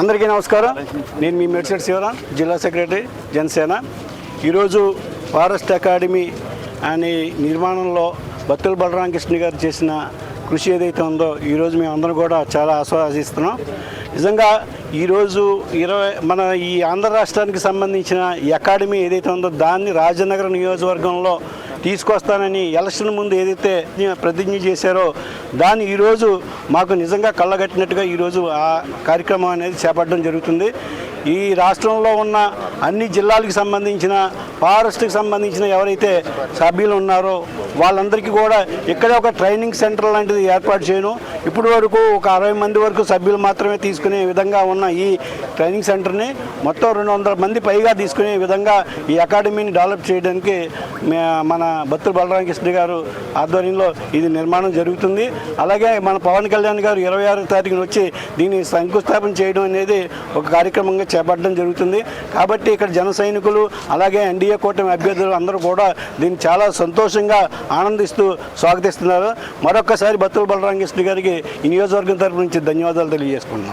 అందరికీ నమస్కారం. నేను మీ మెడ్సెట్ శివరాం జిల్లా సెక్రటరీ జనసేన. ఈరోజు ఫారెస్ట్ అకాడమీ అనే నిర్మాణంలో బత్తుల బలరామకృష్ణ గారు చేసిన కృషి ఏదైతే ఉందో ఈరోజు మేము కూడా చాలా ఆస్వాదిస్తున్నాం. నిజంగా ఈరోజు ఇరవై మన ఈ ఆంధ్ర రాష్ట్రానికి సంబంధించిన అకాడమీ ఏదైతే ఉందో దాన్ని రాజనగర నియోజకవర్గంలో తీసుకొస్తానని ఎలక్షన్ ముందు ఏదైతే ప్రతిజ్ఞ చేశారో దాన్ని ఈరోజు మాకు నిజంగా కళ్ళగట్టినట్టుగా ఈరోజు ఆ కార్యక్రమం అనేది చేపట్టడం జరుగుతుంది. ఈ రాష్ట్రంలో ఉన్న అన్ని జిల్లాలకు సంబంధించిన ఫారెస్ట్కి సంబంధించిన ఎవరైతే సభ్యులు ఉన్నారో వాళ్ళందరికీ కూడా ఇక్కడే ఒక ట్రైనింగ్ సెంటర్ లాంటిది ఏర్పాటు చేయను. ఇప్పటి వరకు ఒక అరవై మంది వరకు సభ్యులు మాత్రమే తీసుకునే విధంగా ఉన్న ఈ ట్రైనింగ్ సెంటర్ని మొత్తం రెండు వందల మంది పైగా తీసుకునే విధంగా ఈ అకాడమీని డెవలప్ చేయడానికి మన బత్తుల బలరామకృష్ణ గారు ఆధ్వర్యంలో ఇది నిర్మాణం జరుగుతుంది. అలాగే మన పవన్ కళ్యాణ్ గారు ఇరవై ఆరో తారీఖున వచ్చి దీన్ని శంకుస్థాపన చేయడం అనేది ఒక కార్యక్రమంగా చేపట్టడం జరుగుతుంది. కాబట్టి ఇక్కడ జన సైనికులు అలాగే ఎన్డీఏ కూటమి అభ్యర్థులు అందరూ కూడా దీన్ని చాలా సంతోషంగా ఆనందిస్తూ స్వాగతిస్తున్నారు. మరొక్కసారి బత్తుల బలరామకృష్ణ గారికి ఈ నియోజకవర్గం తరపు నుంచి ధన్యవాదాలు తెలియజేసుకుంటున్నాం.